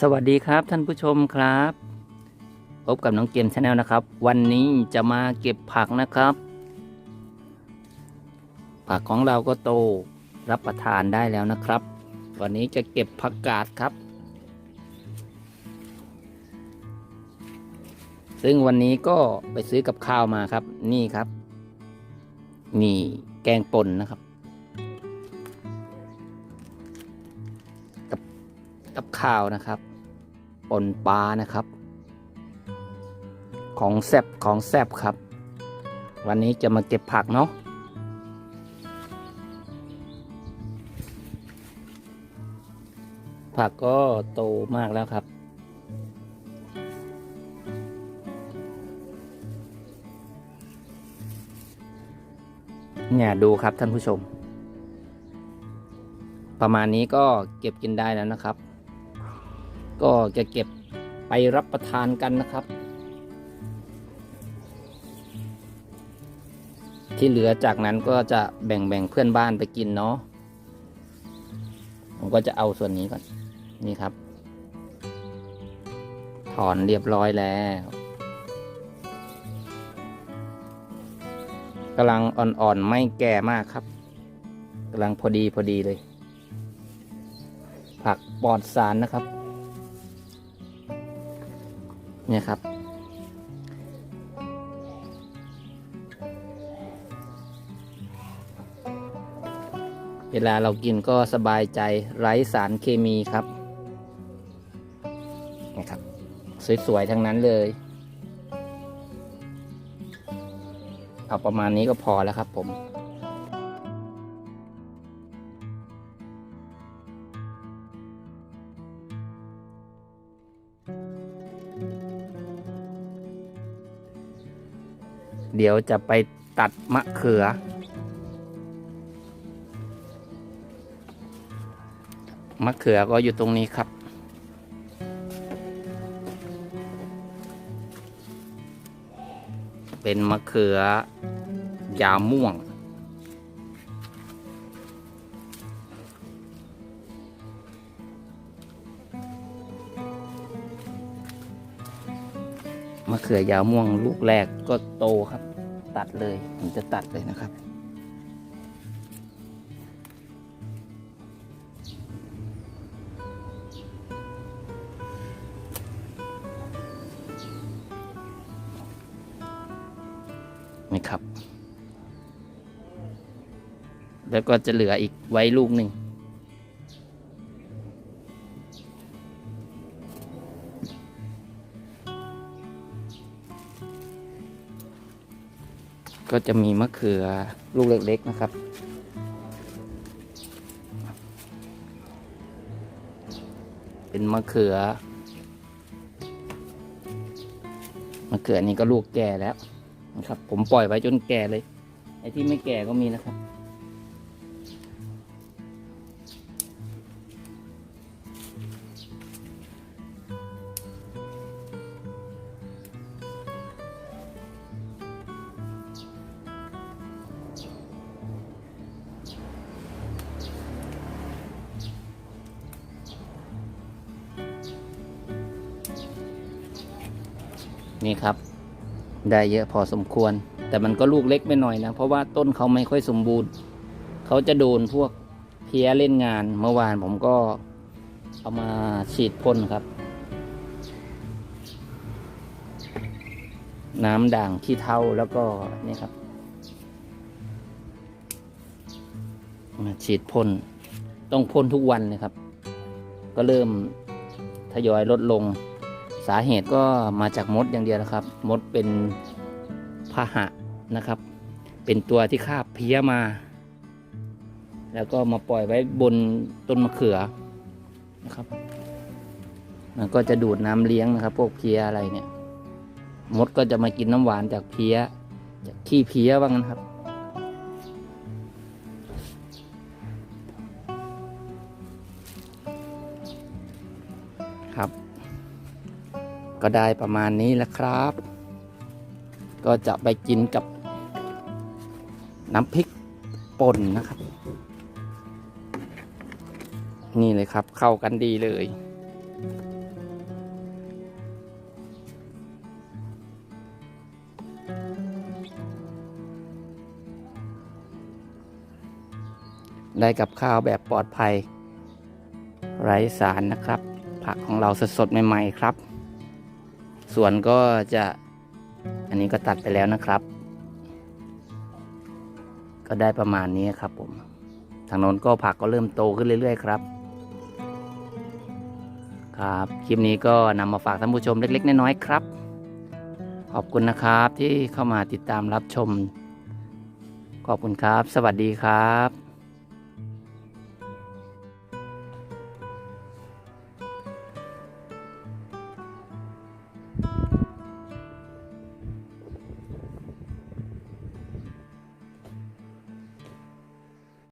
สวัสดีครับท่านผู้ชมครับพบกับน้องเกมชาแนลนะครับ วันนี้จะมาเก็บผักนะครับ ผักของเราก็โตรับประทานได้แล้วนะครับ วันนี้จะเก็บผักกาดครับ ซึ่งวันนี้ก็ไปซื้อกับข้าวมาครับ นี่ครับ นี่แกงป่นนะครับ กับข้าวนะครับปนปลานะครับ ของแซบของแซบครับ วันนี้จะมาเก็บผักเนาะผักก็โตมากแล้วครับ เนี่ยดูครับท่านผู้ชม ประมาณนี้ก็เก็บกินได้แล้วนะครับ ก็จะเก็บไปรับประทานกันนะครับ ที่เหลือจากนั้นก็จะแบ่งแบ่งเพื่อนบ้านไปกินเนาะผมก็จะเอาส่วนนี้ก่อนนี่ครับ ถอนเรียบร้อยแล้วกำลังอ่อนๆไม่แก่มากครับกำลังพอดีพอดีเลย ผักปลอดสารนะครับ เนี่ยครับ เวลาเรากินก็สบายใจไร้สารเคมีครับนะครับ สวย ๆ ทั้งนั้นเลย เอาประมาณนี้ก็พอแล้วครับผม เดี๋ยวจะไปตัดมะเขือ มะเขือก็อยู่ตรงนี้ครับ เป็นมะเขือยาวม่วง มะเขือยาวม่วงลูกแรกก็โตครับ ตัดเลยผมจะตัดเลยนะครับ นี่ครับ แล้วก็จะเหลืออีกไว้ลูกหนึ่ง ก็จะมีมะเขือลูกเล็กๆนะครับ เป็นมะเขือ มะเขือนี่ก็ลูกแก่แล้วนะครับ ผมปล่อยไว้จนแก่เลย ไอ้ที่ไม่แก่ก็มีนะครับ นี่ครับ ได้เยอะพอสมควร แต่มันก็ลูกเล็กไปหน่อยนะ เพราะว่าต้นเขาไม่ค่อยสมบูรณ์ เขาจะโดนพวกเพี้ยเล่นงาน เมื่อวานผมก็เอามาฉีดพ่นครับ น้ำด่างขี้เท่าแล้วก็นี่ครับมาฉีดพ่นต้องพ่นทุกวันเลยครับ ก็เริ่มทยอยลดลง สาเหตุก็มาจากมดอย่างเดียวนะครับ มดเป็นพาหะนะครับ เป็นตัวที่คาบเพี้ยมา แล้วก็มาปล่อยไว้บนต้นมะเขือนะครับ มันก็จะดูดน้ำเลี้ยงนะครับ พวกเพี้ยอะไรเนี่ย มดก็จะมากินน้ำหวานจากเพี้ย จากขี้เพี้ยว่างั้นครับครับ ก็ได้ประมาณนี้แล้วครับ ก็จะไปกินกับน้ำพริกป่นนะครับ นี่เลยครับเข้ากันดีเลย ได้กับข้าวแบบปลอดภัย ไร้สารนะครับ ผักของเราสดๆใหม่ ๆ ครับ ส่วนก็จะอันนี้ก็ตัดไปแล้วนะครับ ก็ได้ประมาณนี้ครับผมทางโน้นก็ผักก็เริ่มโตขึ้นเรื่อย ๆ ครับ ครับคลิปนี้ก็นำมาฝากท่านผู้ชมเล็ก ๆ น้อยๆครับ ขอบคุณนะครับที่เข้ามาติดตามรับชม ขอบคุณครับ สวัสดีครับ